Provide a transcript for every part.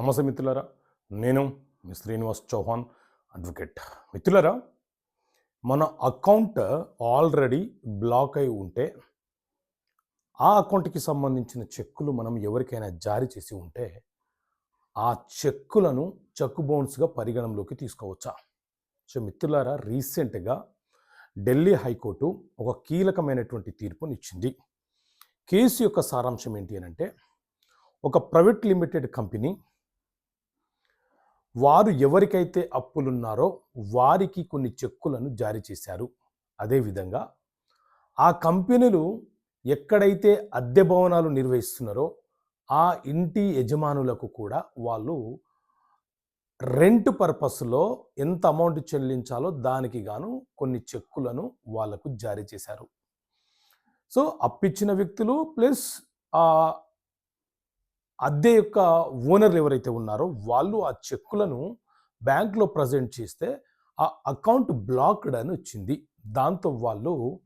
నమస్తే మిత్రులారా నేను మీ శ్రీనివాస్ చౌహాన్ అడ్వకేట్ మిత్రులారా మన అకౌంట్ ఆల్రెడీ బ్లాక్ అయి ఉంటే ఆ అకౌంట్కి సంబంధించిన చెక్కులు మనం ఎవరికైనా జారీ చేసి ఉంటే ఆ చెక్కులను చెక్ బౌన్స్గా పరిగణంలోకి తీసుకోవచ్చా? సో మిత్రులారా రీసెంట్గా ఢిల్లీ హైకోర్టు ఒక కీలకమైనటువంటి తీర్పుని ఇచ్చింది కేసు యొక్క సారాంశం ఏంటి అని అంటే ఒక ప్రైవేట్ లిమిటెడ్ కంపెనీ వారు ఎవరికైతే అప్పులున్నారో వారికి కొన్ని చెక్కులను జారీ చేశారు. అదేవిధంగా ఆ కంపెనీలు ఎక్కడైతే అద్దె భవనాలు నిర్వహిస్తున్నారో ఆ ఇంటి యజమానులకు కూడా వాళ్ళు రెంట్ పర్పస్లో ఎంత అమౌంట్ చెల్లించాలో దానికి గాను కొన్ని చెక్కులను వాళ్ళకు జారీ చేశారు. సో అప్పిచ్చిన వ్యక్తులు ప్లస్ ఆ అద్దె యొక్క ఓనర్లు ఎవరైతే ఉన్నారో వాళ్ళు ఆ చెక్కులను బ్యాంక్లో ప్రజెంట్ చేస్తే ఆ అకౌంట్ బ్లాక్డ్ అని వచ్చింది. దాంతో వాళ్ళు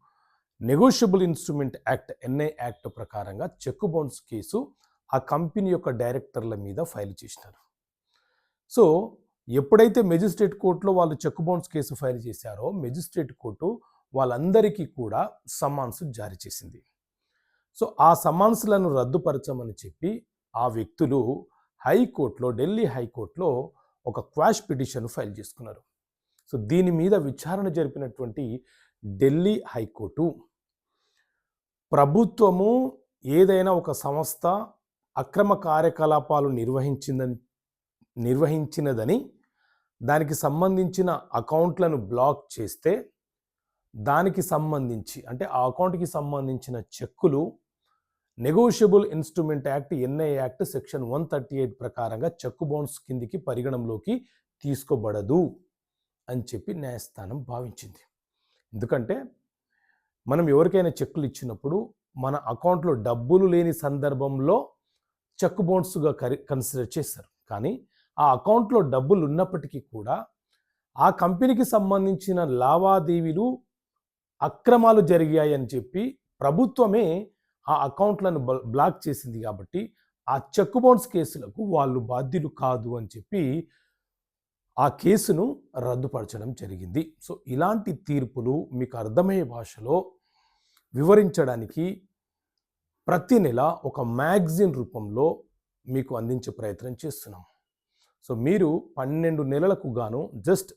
negotiable instrument act NI act ప్రకారంగా చెక్ బౌన్స్ కేసు ఆ కంపెనీ యొక్క డైరెక్టర్ల మీద ఫైల్ చేసినారు. సో ఎప్పుడైతే మెజిస్ట్రేట్ కోర్టులో వాళ్ళు చెక్ బౌన్స్ కేసు ఫైల్ చేశారో మెజిస్ట్రేట్ కోర్టు వాళ్ళందరికీ కూడా సమ్మాన్స్ జారీ చేసింది. సో ఆ సమ్మాన్స్లను రద్దుపరచమని చెప్పి ఆ వ్యక్తులు హైకోర్టులో ఢిల్లీ హైకోర్టులో ఒక క్వాష్ పిటిషన్ ఫైల్ చేసుకున్నారు. సో దీని మీద విచారణ జరిపినటువంటి ఢిల్లీ హైకోర్టు ప్రభుత్వము ఏదైనా ఒక సంస్థ అక్రమ కార్యకలాపాలు నిర్వహించిందని నిర్వహించినదని దానికి సంబంధించిన అకౌంట్లను బ్లాక్ చేస్తే దానికి సంబంధించి అంటే ఆ అకౌంట్కి సంబంధించిన చెక్కులు negotiable instrument act NI act section one thirty eight ప్రకారంగా చెక్ బౌన్స్ కిందికి పరిగణంలోకి తీసుకోబడదు అని చెప్పి న్యాయస్థానం భావించింది. ఎందుకంటే మనం ఎవరికైనా చెక్కులు ఇచ్చినప్పుడు మన అకౌంట్లో డబ్బులు లేని సందర్భంలో చెక్ బౌన్స్గా కరి కన్సిడర్ చేస్తారు. కానీ ఆ అకౌంట్లో డబ్బులు ఉన్నప్పటికీ కూడా ఆ కంపెనీకి సంబంధించిన లావాదేవీలు అక్రమాలు జరిగాయని చెప్పి ప్రభుత్వమే ఆ అకౌంట్లను బ్లాక్ చేసింది కాబట్టి ఆ చెక్ బౌన్స్ కేసులకు వాళ్ళు బాధ్యులు కాదు అని చెప్పి ఆ కేసును రద్దుపరచడం జరిగింది. సో ఇలాంటి తీర్పులు మీకు అర్థమయ్యే భాషలో వివరించడానికి ప్రతి నెల ఒక మ్యాగజైన్ రూపంలో మీకు అందించే ప్రయత్నం చేస్తున్నాం. సో మీరు పన్నెండు నెలలకు గాను జస్ట్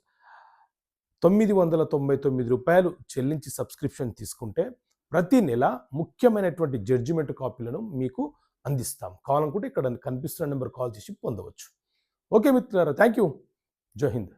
తొమ్మిది వందల తొంభై తొమ్మిది రూపాయలు చెల్లించి సబ్స్క్రిప్షన్ తీసుకుంటే ప్రతి నెల ముఖ్యమైనటువంటి జడ్జిమెంట్ కాపీలను మీకు అందిస్తాం. కావాలనుకుంటే ఇక్కడ కనిపిస్తున్న నెంబర్ కాల్ చేసి పొందవచ్చు. ఓకే మిత్రులారా థ్యాంక్ యూ జై హింద్.